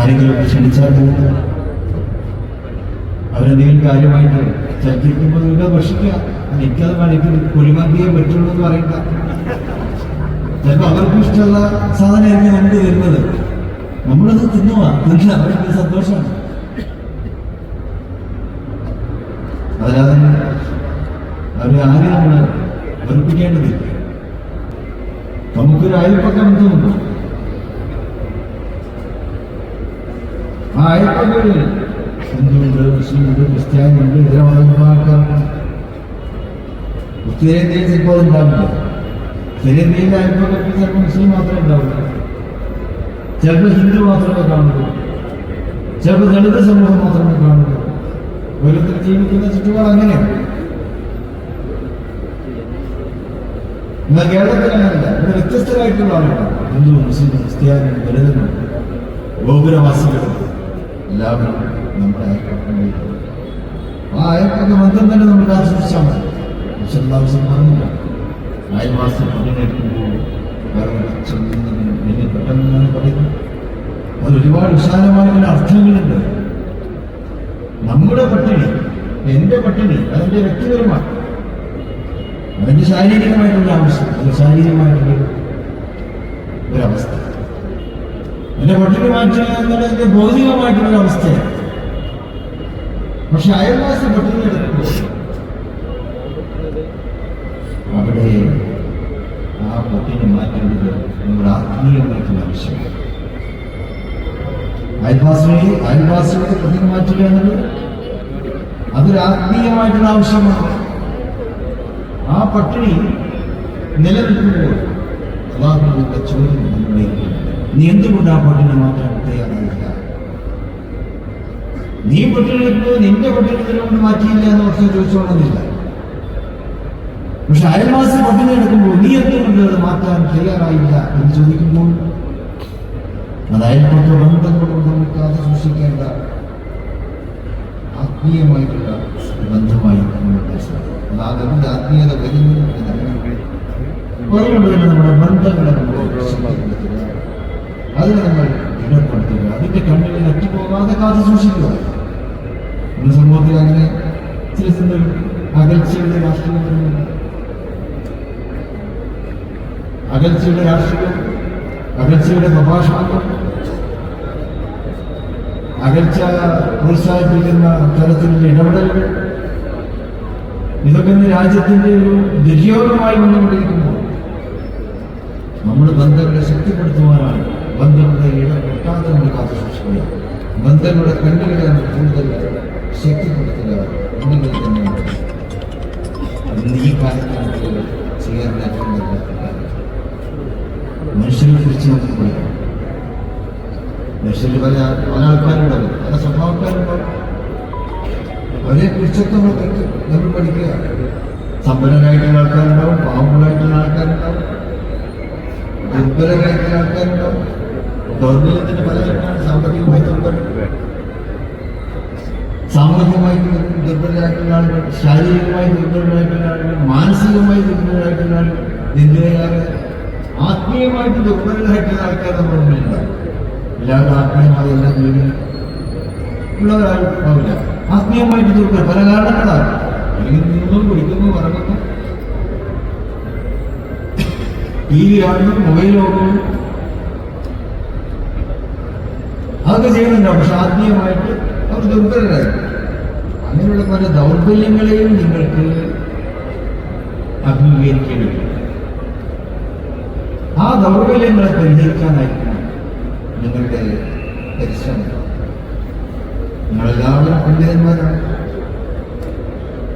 ആരെങ്കിലും ക്ഷണിച്ചാൽ അവരെന്തെങ്കിലും കാര്യമായിട്ട് ചർച്ചിക്കുമ്പോൾ നിങ്ങൾക്ക് ഭക്ഷിക്കുക. എനിക്കത് പണിക്ക് കുഴിമന്തിയെ പറ്റുള്ളൂ എന്ന് പറയണ്ട. ചിലപ്പോൾ അവർക്ക് ഇഷ്ടമുള്ള സാധനമായിരിക്കും നമുക്ക് തരുന്നത് നമ്മളത് തിന്നുക അവർക്ക് സന്തോഷമാണ്. അതല്ലാതെ അവരെ ആരും നമ്മൾ വെറുപ്പിക്കേണ്ടതില്ല. നമുക്കൊരു അയൽപ്പക്കം എന്തുണ്ട്? ആ അയൽപ്പക്കങ്ങളിൽ ഹിന്ദുവുണ്ട് മുസ്ലിമുണ്ട് ക്രിസ്ത്യാനിയുണ്ട് ഇതര മതവിഭാഗക്കാരുണ്ട് ഉത്തരേന്ത്യയിൽ ചിലപ്പോൾ അതുണ്ടാവില്ല ഉത്തരേന്ത്യയിലെ അയൽപ്പക്കത്തിൽ ചിലപ്പോൾ മുസ്ലിം മാത്രമേ ഉണ്ടാവില്ല ചിലപ്പോൾ ഹിന്ദു മാത്രമേ കാണുള്ളൂ. ചിലപ്പോൾ ദളിത് സമൂഹം മാത്രമേ കാണുള്ളൂ. ഓരോരുത്തർ ജീവിക്കുന്ന ചുറ്റുപാട് അങ്ങനെയാണ്. എന്നാൽ കേരളത്തിൽ അങ്ങനെയല്ല. ഇവിടെ വ്യത്യസ്തരായിട്ടുള്ള ആളുകളാണ്. ഹിന്ദു മുസ്ലിം ക്രിസ്ത്യാനി ദളിതനും ഗോപുരവാസികളും എല്ലാവരും നമ്മുടെ ആ അയൽപ്പക്ക ബന്ധം തന്നെ നമുക്ക് ആസ്വദിച്ചാൽ മതി. വിശദാംശം പറഞ്ഞില്ല. അയൽവാസി പണിയെടുക്കുമ്പോൾ വേറെ വലിയ പെട്ടെന്ന് ഞാൻ പറയുന്നു അത് ഒരുപാട് വിശാലമായ അർത്ഥങ്ങളുണ്ട്. നമ്മുടെ പട്ടിണി എന്റെ പട്ടിണി അതിന്റെ വ്യക്തിപരമാണ് അതിന്റെ ശാരീരികമായിട്ടുള്ള ആവശ്യം അത് ശാരീരികമായിട്ടുള്ള ഒരവസ്ഥ എന്റെ പട്ടിണി മാറ്റുക എന്നുള്ളതിന്റെ ഭൗതികമായിട്ടുള്ള അവസ്ഥയാണ്. പക്ഷെ അയൽവാസി പട്ടിണി എടുക്കുമ്പോൾ അവിടെ ആ പട്ടിണി മാറ്റേണ്ടത് നമ്മുടെ ആത്മീയമായിട്ടുള്ള ആവശ്യമാണ്. അയൽവാസിയെ അയൽവാസിയുടെ പട്ടിണി മാറ്റുക എന്നുള്ളത് അതൊരു ആത്മീയമായിട്ടുള്ള ആവശ്യമാണ്. ആ പട്ടിണി നിലനിൽക്കുമ്പോൾ അതാകുന്ന ചോദ്യം നമ്മളിലേക്ക് നീ എന്തുകൊണ്ട് ആ പട്ടിണി മാറ്റാൻ തയ്യാറായില്ല നീ പട്ടിണി എടുക്കുമ്പോൾ നിന്റെ പട്ടിണി നിലകൊണ്ട് മാറ്റിയില്ല എന്ന് പക്ഷേ ചോദിച്ചോണമെന്നില്ല പക്ഷെ അയൽവാസി പട്ടിണി എടുക്കുമ്പോൾ നീ എന്തുകൊണ്ട് അത് മാറ്റാൻ തയ്യാറായില്ല എന്ന് ചോദിക്കുമ്പോൾ അത് അയൽപ്പക്ക ബന്ധങ്ങളോട് നമുക്ക് അത് സൂക്ഷിക്കേണ്ട ആത്മീയമായിട്ടുള്ള ബന്ധമായി അതിന്റെ ആത്മീയത വരുന്നു തന്നെ നമ്മുടെ ബന്ധങ്ങളെ നമ്മൾ അതിനെ നമ്മൾ ദൃഢപ്പെടുത്തുക അതിന്റെ കണ്ണിൽ അറ്റുപോകാതെ കാത്തു സൂക്ഷിക്കുക. ഇന്ന് സമൂഹത്തിൽ അങ്ങനെ ചില ചിന്തകൾ അകൽച്ചയുടെ രാഷ്ട്രീയങ്ങളുണ്ട് അകൽച്ചയുടെ രാഷ്ട്രീയം അകൽച്ചയുടെ പ്രഭാഷണങ്ങൾ അകൽച്ച പ്രോത്സാഹിപ്പിക്കുന്ന തരത്തിലുള്ള ഇടപെടലുകൾ ഇതൊക്കെ രാജ്യത്തിന്റെ ഒരു ദുര്യോഗമായി വന്നുകൊണ്ടിരിക്കുമ്പോൾ നമ്മൾ ബന്ധങ്ങളെ ശക്തിപ്പെടുത്തുവാനാണ് സൂക്ഷിക്കുക ബന്ധങ്ങളുടെ നമ്മൾ കൂടുതൽ ശക്തിപ്പെടുത്തുക എന്നുള്ളത് തന്നെയാണ്. ഈ കാലത്ത് നമുക്ക് ചെയ്യാൻ മനുഷ്യനെ കുറിച്ച് നമുക്ക് മനുഷ്യരിൽ പല പല ആൾക്കാരുണ്ടാവും പല സ്വഭാവക്കാരുണ്ടാവും അവരെ കുറിച്ചൊക്കെ നമ്മൾ പഠിക്കുക. സമ്പന്നരായിട്ടുള്ള ആൾക്കാരുണ്ടാവും പാവങ്ങളായിട്ടുള്ള ആൾക്കാരുണ്ടാവും. ദുർബലരായിട്ടുള്ള ആൾക്കാരുണ്ടാവും. ദൗർബല്യത്തിന്റെ സാമൂഹികമായി ദുർബലരായിട്ടുള്ള ആളുകൾ ശാരീരികമായി ദുർബലരായിട്ടുള്ള ആളുകൾ മാനസികമായി ദുർബലരായിട്ടുള്ള ആളുകൾ എന്തിനേറെ ആത്മീയമായിട്ട് ദുർബലരായിട്ടുള്ള ആൾക്കാർ നമ്മുടെ എല്ലാവരും ആത്മീയമായി എല്ലാം ഉള്ളവരാവില്ല ആത്മീയമായിട്ട് ദുർബലം പല കാരണങ്ങളാണ്. അല്ലെങ്കിൽ നിന്നും കുടിക്കുന്നു ഉറങ്ങുന്നു ടി വി കാണുന്നു മൊബൈൽ നോക്കുന്നു അതൊക്കെ ചെയ്യുന്നുണ്ടാവും പക്ഷെ ആത്മീയമായിട്ട് അവർ ദുർബലരായി. അങ്ങനെയുള്ള പല ദൗർബല്യങ്ങളെയും നിങ്ങൾക്ക് അഭിമുഖീകരിക്കേണ്ടി ആ ദൗർബല്യങ്ങളെ പരിഹരിക്കാനായിരിക്കണം നിങ്ങളുടെ പരിശ്രമം. നിങ്ങളെല്ലാവരും പണ്ഡിതന്മാരാണ്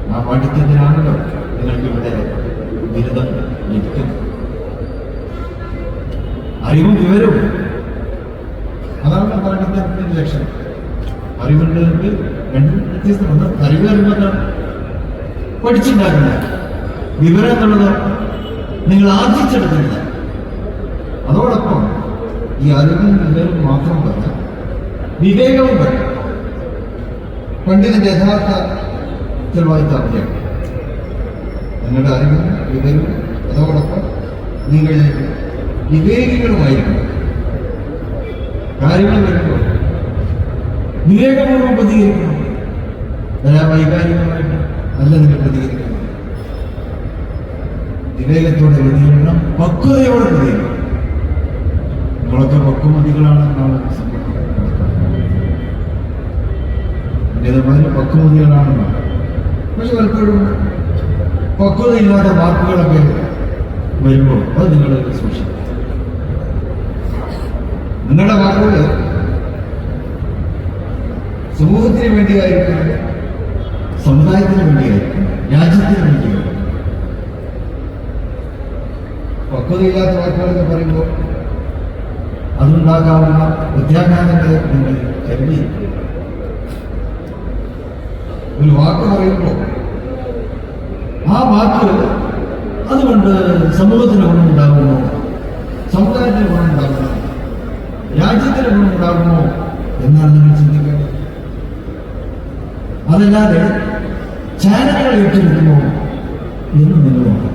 ആ പാണ്ഡിത്യത്തിനാണല്ലോ നിങ്ങൾക്ക് ഇവിടെ ബിരുദം ലഭിക്കുന്നത് അറിവും വിവരവും അതാണ് പാണ്ഡിത്യത്തിന്റെ ലക്ഷണം അറിവുള്ളവർക്ക് രണ്ടും വ്യത്യസ്തമാണ്. അറിവ് അറിവെന്നാണ് പഠിച്ചിട്ടുണ്ടാക്കില്ല വിവരം എന്നുള്ളത് നിങ്ങൾ ആർജിച്ചെടുക്കുന്നത് അതോടൊപ്പം ഈ അറിവും വിവരവും മാത്രം പറഞ്ഞ വിവേകവും വേണം പണ്ഡിതന്റെ യഥാർത്ഥ അവിടെയാണ് നിങ്ങളുടെ അറിവും വിവരവും അതോടൊപ്പം നിങ്ങൾ വിവേകികളുമായിരിക്കണം കാര്യങ്ങൾ വരുമ്പോൾ വിവേകപൂർവം പ്രതികരിക്കണം അല്ല വൈകാരികമായിട്ട് അല്ല നിങ്ങൾ പ്രതികരിക്കണം. വിവേകത്തോടെ പ്രതികരിക്കണം പക്വതയോടെ പ്രതികരിക്കണം നമ്മളൊക്കെ പക്വമതികളാണ് എന്നാണ് സംഭവിക്കുന്നത് പക്വമതികളാണെന്നാണ് പക്ഷെ പലപ്പോഴും പക്വതയില്ലാത്ത വാക്കുകളൊക്കെ വരുമ്പോൾ അത് നിങ്ങൾ സൂക്ഷിക്കും നിങ്ങളുടെ വാക്കുകൾ സമൂഹത്തിന് വേണ്ടിയായിരിക്കും സമുദായത്തിന് വേണ്ടിയായിരിക്കും രാജ്യത്തിന് വേണ്ടിയായിരിക്കും. പക്വതയില്ലാത്ത വാക്കുകളൊക്കെ പറയുമ്പോൾ അതുണ്ടാകാവുന്ന പ്രത്യാഘാതങ്ങളെ നിങ്ങൾ കരുതി. ഒരു വാക്ക് പറയുമ്പോൾ ആ വാക്ക് അതുകൊണ്ട് സമൂഹത്തിന് ഗുണമുണ്ടാകുമോ സമുദായത്തിന് ഗുണമുണ്ടാകുമോ രാജ്യത്തിന് ഗുണമുണ്ടാകുമോ എന്നാണ് നിങ്ങൾ ചിന്തിക്കേണ്ടത് അതല്ലാതെ ചാനലുകൾ ഏറ്റെടുക്കുമോ എന്ന് നിങ്ങൾ നോക്കണം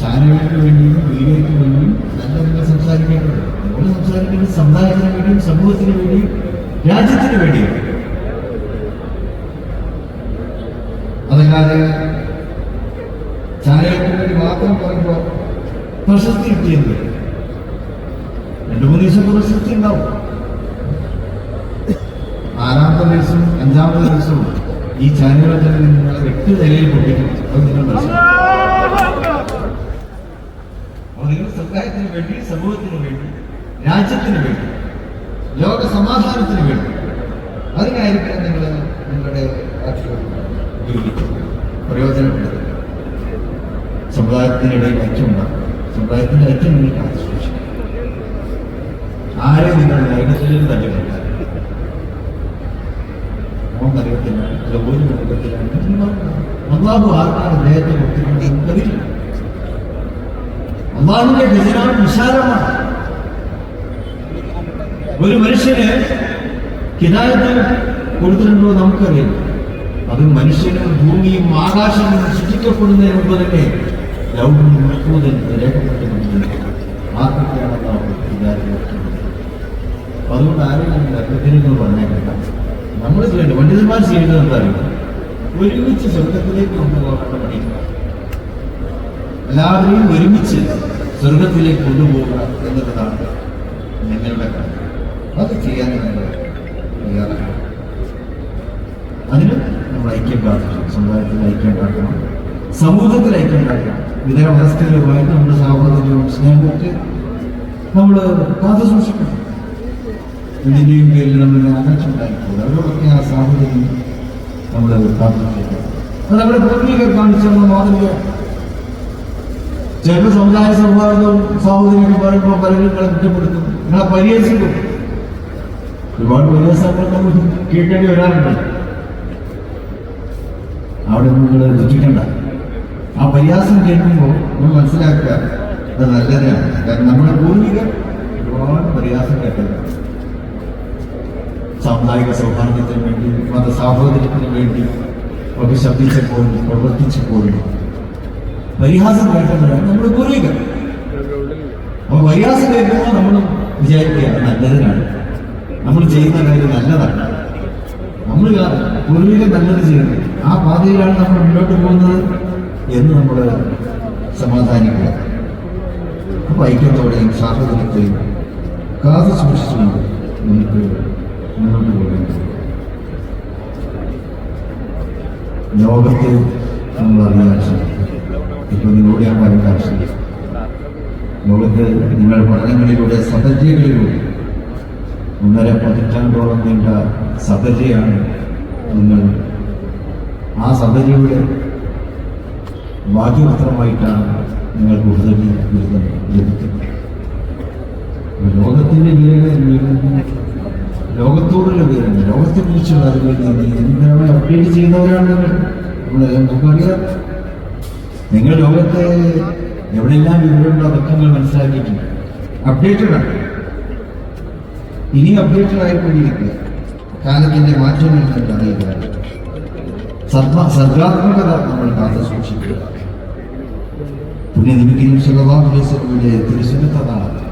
ചാനലുകൾക്ക് വേണ്ടിയും മീഡിയയ്ക്ക് വേണ്ടിയും നല്ല നിങ്ങൾ സംസാരിക്കേണ്ടത് നമ്മൾ സംസാരിക്കേണ്ടത് സമുദായത്തിന് വേണ്ടിയും സമൂഹത്തിന് വേണ്ടിയും രാജ്യത്തിന് വേണ്ടിയും അതല്ലാതെ വേണ്ടി മാത്രം പറയുമ്പോൾ പ്രശസ്തി കിട്ടിയത് രണ്ടു മൂന്ന് ദിവസം പ്രശസ്തി ഉണ്ടാവും. ആറാമത്തെ ദിവസം അഞ്ചാമത്തെ ദിവസവും ഈ ചാനലുകൾ തന്നെ നിങ്ങളെ എട്ട് നിലയിൽ പൊട്ടിക്കും. അത് നിങ്ങൾ നിങ്ങൾ സമുദായത്തിന് വേണ്ടി സമൂഹത്തിന് വേണ്ടി രാജ്യത്തിന് വേണ്ടി ലോക സമാധാനത്തിന് വേണ്ടി അതിനായിരിക്കണം നിങ്ങൾ നിങ്ങളുടെ ഉപയോഗിക്കുന്നത് പ്രയോജനപ്പെടുത്തുക. സമുദായത്തിനിടയിൽ ഐക്യമുണ്ടാക്കുക സമുദായത്തിന്റെ ഐക്യം നിങ്ങൾ കാത്തു സൂക്ഷിക്കുക. ആരെ നിങ്ങൾ നരകത്തിൽ തള്ളില്ല മോൻ നരകത്തില്ല അല്ല ഒരു നരകത്തിലാണ് അള്ളാഹു ആർക്കാണ് അദ്ദേഹത്തെ ഒത്തിരി നമുക്കറിയില്ല അള്ളാഹുവിന്റെ ഖജനാവ് വിശാലമാണ്. ഒരു മനുഷ്യന് ഹിദായത്ത് കൊടുത്തിട്ടുണ്ടോ നമുക്കറിയാം അത് മനുഷ്യനും ഭൂമിയും ആകാശവും സൃഷ്ടിക്കപ്പെടുന്നതിന് മുമ്പ് തന്നെ ലൗകിക മഹ്മൂദൻ രേഖപ്പെട്ടിട്ടുണ്ട് അതുകൊണ്ട് ആരെങ്കിലും നരകത്തിനെന്ന് പറഞ്ഞേക്കണ്ട നമ്മൾ ചെയ്യേണ്ടത് പണ്ഡിതന്മാർ ചെയ്യുന്നത് എന്താണ് ഒരുമിച്ച് സ്വർഗത്തിലേക്ക് കൊണ്ടുപോകാനുള്ള പണി. എല്ലാവരെയും ഒരുമിച്ച് സ്വർഗത്തിലേക്ക് കൊണ്ടുപോകുക എന്നുള്ളതാണ് നിങ്ങളുടെ കാര്യം. അത് ചെയ്യാൻ നിങ്ങൾ തയ്യാറാണ്. അതിന് ഐക്യം കാത്തിരിക്കണം സമുദായത്തിൽ ഐക്യം കാക്കണം സമൂഹത്തിൽ ഐക്യം കാക്കണം ഇതര മതസ്ഥരുമായിട്ട് നമ്മുടെ സഹോദരവും സ്നേഹമൊക്കെ നമ്മൾ കാത്തു സൂക്ഷിക്കണം ഇതിന്റെയും പേരിൽ നമ്മൾ അകച്ചുണ്ടായിപ്പോകും അവരോടൊക്കെ ആ സാഹചര്യം നമ്മൾ കാത്തു സൂക്ഷിക്കണം അത് നമ്മുടെ പൂർവികർ കാണിച്ചുള്ള മാതൃക. ചിലപ്പോൾ സമുദായ സൗഹാർദ്ദവും സഹോദരിയൊക്കെ പറയുമ്പോൾ പലരും കുറ്റപ്പെടുത്തും. നിങ്ങളെ പരിഹസിക്കും. ഒരുപാട് പരിഹാസങ്ങൾ നമ്മൾ കേൾക്കേണ്ടി വരാറുണ്ട്. അവിടെ നിങ്ങൾ ദുഃഖിക്കണ്ട ആ പരിഹാസം കേൾക്കുമ്പോൾ നമ്മൾ മനസ്സിലാക്കുക അത് നല്ലതാണ് കാരണം നമ്മുടെ പൂർവികർ ഒരുപാട് പരിഹാസം കേട്ടതാണ് സാമുദായിക സൗഹാർദ്ദത്തിന് വേണ്ടി മത സാഹോദര്യത്തിന് വേണ്ടി ഒക്കെ ശബ്ദിച്ചപ്പോൾ പ്രവർത്തിച്ചപ്പോൾ പരിഹാസം കേട്ടതാണ് നമ്മുടെ പൂർവികർ. അപ്പൊ പരിഹാസം കേൾക്കുമ്പോൾ നമ്മൾ വിചാരിക്കുക നല്ലതിനാണ്. നമ്മൾ ചെയ്യുന്ന കാര്യം നല്ലതാണ്. നമ്മൾ പൂർവികർ നല്ലത് ചെയ്യുന്നത് ആ പാതയിലാണ് നമ്മൾ മുന്നോട്ട് പോകുന്നത് എന്ന് നമ്മൾ സമാധാനിക്കുക. അപ്പൊ ഐക്യത്തോടെയും സാഹോദര്യത്തെയും കാതു സൂക്ഷിച്ചുകൊണ്ട് നമുക്ക് മുന്നോട്ട് പോകേണ്ടത് ലോകത്തെ നമ്മൾ അറിയാൻ ശ്രമിക്കും. ഇപ്പൊ നിങ്ങളോട് ഞാൻ പറയേണ്ട ആവശ്യമില്ല ലോകത്ത് നിങ്ങൾ പഠനങ്ങളിലൂടെ സതര്യകളിലൂടെ ഒന്നര പതിറ്റാണ്ടോളം നീണ്ട സതര്യയാണ് നിങ്ങൾ ആ സതര്യയുടെ ഭാഗ്യപത്രമായിട്ടാണ് നിങ്ങൾ കൂടുതൽ ബിരുദം ലഭിക്കുന്നത് ലോകത്തിന്റെ ലോകത്തോടുള്ള വിവരങ്ങൾ ലോകത്തെ കുറിച്ചുള്ള അറിവുകൾ നിരന്തരമായി അപ്ഡേറ്റ് ചെയ്യുന്നവരാണ് നിങ്ങൾ നമ്മളെല്ലാം നമുക്കറിയാം നിങ്ങൾ ലോകത്തെ എവിടെയെല്ലാം വിവരമുള്ള അതൊക്കെ നിങ്ങൾ മനസ്സിലാക്കിയിട്ടുണ്ട് അപ്ഡേറ്റഡാണ് ഇനി അപ്ഡേറ്റഡ് ആയിക്കൊണ്ടിരിക്കുക. കാലത്തിന്റെ മാറ്റങ്ങൾ നിങ്ങൾക്ക് അറിയുക സർവ സർഗാത്മകത നമ്മൾ കാത്തു സൂക്ഷിക്കുക. പുണ്യ നിമിക്കും സുലഭാഭ്യാസങ്ങളുടെ തിരുസുന്നത്തതാണ്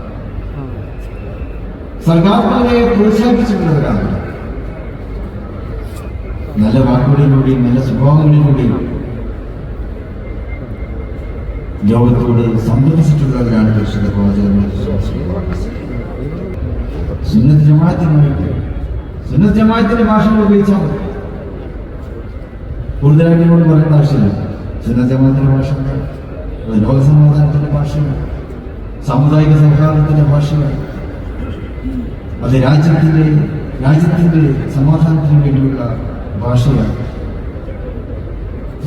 സർഗാത്മകതയെ പ്രോത്സാഹിപ്പിച്ചിട്ടുള്ളവരാണ്. നല്ല വാക്കുകളിലൂടെയും നല്ല സ്വഭാവങ്ങളിലൂടെയും ലോകത്തോട് സംബന്ധിച്ചിട്ടുള്ളവരാണ് കൃഷ്ണ സുന്നത്ത് ജമാഅത്തിനായിട്ട് സുന്നത്ത് ജമാഅത്തിന്റെ ഭാഷ ഉപയോഗിച്ചാൽ മതി. കൂടുതലായിട്ട് എന്നോട് പറയേണ്ട ആവശ്യമില്ല. സുന്നത്ത് ജമാഅത്തിന്റെ ഭാഷ അത് ലോകസമാധാനത്തിന്റെ ഭാഷയാണ് സാമുദായിക സൗഹാർദ്ദത്തിന്റെ ഭാഷയാണ് അത് രാജ്യത്തിന്റെ രാജ്യത്തിന്റെ സമാധാനത്തിന് വേണ്ടിയുള്ള ഭാഷയാണ്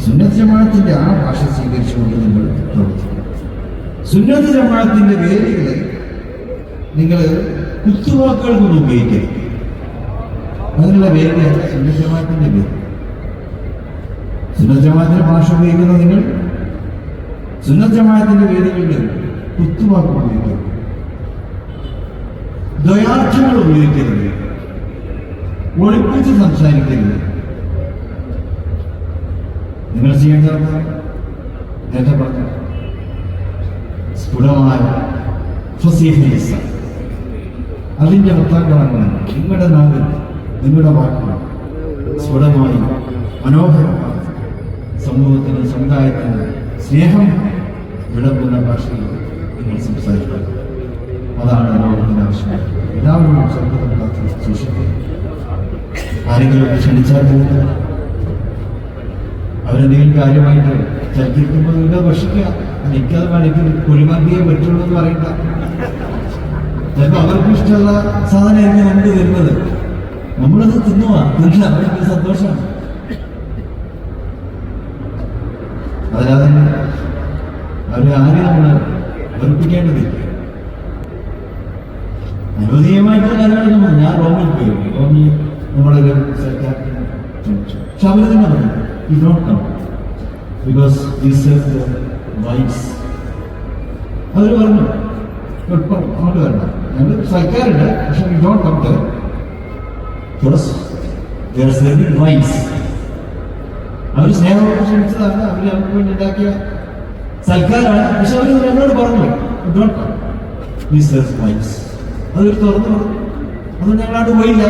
സുന്നത്ത് ജമാഅത്തിന്റെ ആ ഭാഷ സ്വീകരിച്ചുകൊണ്ട് നിങ്ങൾ പ്രവർത്തിക്കണം സുന്നത്ത് ജമാഅത്തിന്റെ വേദികളെ നിങ്ങൾ കുത്തുവാക്കുകൾ കൊണ്ട് ഉപയോഗിക്കരുത്. അതിനുള്ള വേദിയല്ല സുന്നത്ത് ജമാഅത്തിന്റെ വേദി സുന്നത്ത് ജമാഅത്തിന്റെ ഭാഷ ഉപയോഗിക്കുന്ന നിങ്ങൾ? സുന്നത്ത് ജമാഅത്തിന്റെ വേദികളിൽ കുത്തുവാക്ക് ഉപയോഗിക്കരുത്. ദ്വയാർത്ഥങ്ങൾ ഉപയോഗിക്കരുത്. ഒളിപ്പിച്ച് സംസാരിക്കരുത്. നിങ്ങൾ ചെയ്യേണ്ടത് നേരത്തെ പറഞ്ഞു. സ്ഫുടമായ ഫസീഹ അതിന്റെ വൃത്താക്കളാണ് നിങ്ങളുടെ നാട് നിങ്ങളുടെ വാക്കുകൾ. സ്ഫുടമായി മനോഹരമായി. സമൂഹത്തിന് സമുദായത്തിനും സ്നേഹം വിളമ്പുന്ന ഭാഷയിൽ നിങ്ങൾ സംസാരിക്കുക അതാണ് ലോകത്തിന്റെ ആവശ്യം എല്ലാവരും സ്വന്തം കാത്തു സൂക്ഷിക്കുക ആരെങ്കിലും ക്ഷണിച്ചാൽ പോകുക അവരെന്തെങ്കിലും കാര്യമായിട്ട് ചർച്ചിക്കുമ്പോൾ ഇവിടെ ഭക്ഷിക്കുക എനിക്കത് വേണമെങ്കിൽ കുഴിമന്തിയെ പറ്റുള്ളൂ എന്ന് പറയണ്ട. ചിലപ്പോൾ അവർക്ക് ഇഷ്ടമുള്ള സാധനമായിരിക്കും നമുക്ക് വരുന്നത് നമ്മളത് തിന്നുക തിന്നില്ല അവർക്ക് സന്തോഷമാണ്. അതല്ലാതെ അവരെ ആരെയും നമ്മൾ വെറുപ്പിക്കേണ്ടതില്ല. അനുവദീയമായിട്ടുള്ള കാര്യങ്ങൾ ഞാൻ റോമിൽ പോയി. റോമിൽ നമ്മളൊരു ക്ഷണിച്ചു പക്ഷെ പറഞ്ഞു you don't come because these wise അവർ പറഞ്ഞു ഇപ്പം അങ്ങോട്ട് വരണ്ട ഞങ്ങൾ സർക്കാരുണ്ട് പക്ഷെ you don't come to because there is whites അവർ സ്നേഹം ക്ഷണിച്ചതാണ്. അവർ നമുക്ക് വേണ്ടി ഉണ്ടാക്കിയ സൽക്കാരാണ്. പക്ഷെ അവർ എന്നോട് പറഞ്ഞു അതൊരു തുറന്നു പറഞ്ഞു. അത് ഞങ്ങളോട് പോയില്ല.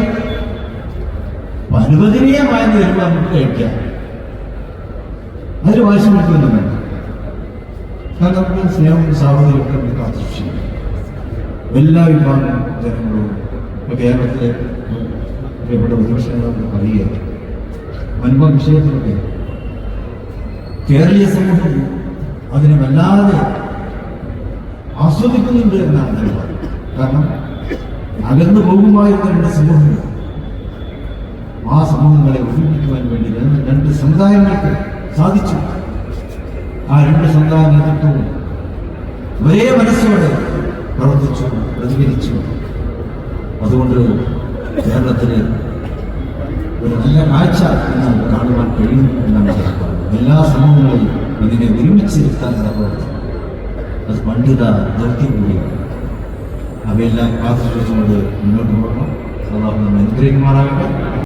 അനുവദനീയമായ വരുമ്പോൾ നമുക്ക് കഴിക്കാം. അതൊരു വാശി പിടിക്കൊന്നും വേണ്ട. നമുക്ക് സ്നേഹവും സാഹോദര്യമൊക്കെ നമുക്ക് എല്ലാ വിഭാഗം ജനങ്ങളും ഇപ്പൊ കേരളത്തിലെ ഇവിടെ ഉദ്ദേശങ്ങളും അറിയുക വൻപ വിഷയത്തിലൊക്കെ കേരളീയ സമൂഹം അതിനെ വല്ലാതെ ആസ്വദിക്കുന്നുണ്ട് എന്നാണ് ഞാൻ. കാരണം അകന്നു പോകുമായിരുന്ന രണ്ട് സമൂഹങ്ങൾ ആ സമൂഹങ്ങളെ ഒരുമിപ്പിക്കുവാൻ വേണ്ടി രണ്ട് സമുദായങ്ങൾക്ക് സാധിച്ചു ആ രണ്ട് സമുദായ നേതൃത്വവും ഒരേ മനസ്സോടെ പ്രവർത്തിച്ചു പ്രതികരിച്ചു അതുകൊണ്ട് കേരളത്തിന് ഒരു നല്ല കാഴ്ച എന്ന് കാണുവാൻ കഴിയും എന്നാണ് എല്ലാ സമൂഹങ്ങളെയും ഇതിനെ ഒരുമിച്ചിരുത്താനുള്ള പ്രവർത്തനം അത് പണ്ഡിത ദൗത്യം കൂടിയാണ് അവയെല്ലാം കാത്തുസൂക്ഷിച്ചുകൊണ്ട് മുന്നോട്ട് പോകണം. അള്ളാഹു നമ്മെ അനുഗ്രഹിക്കുമാറാകട്ടെ.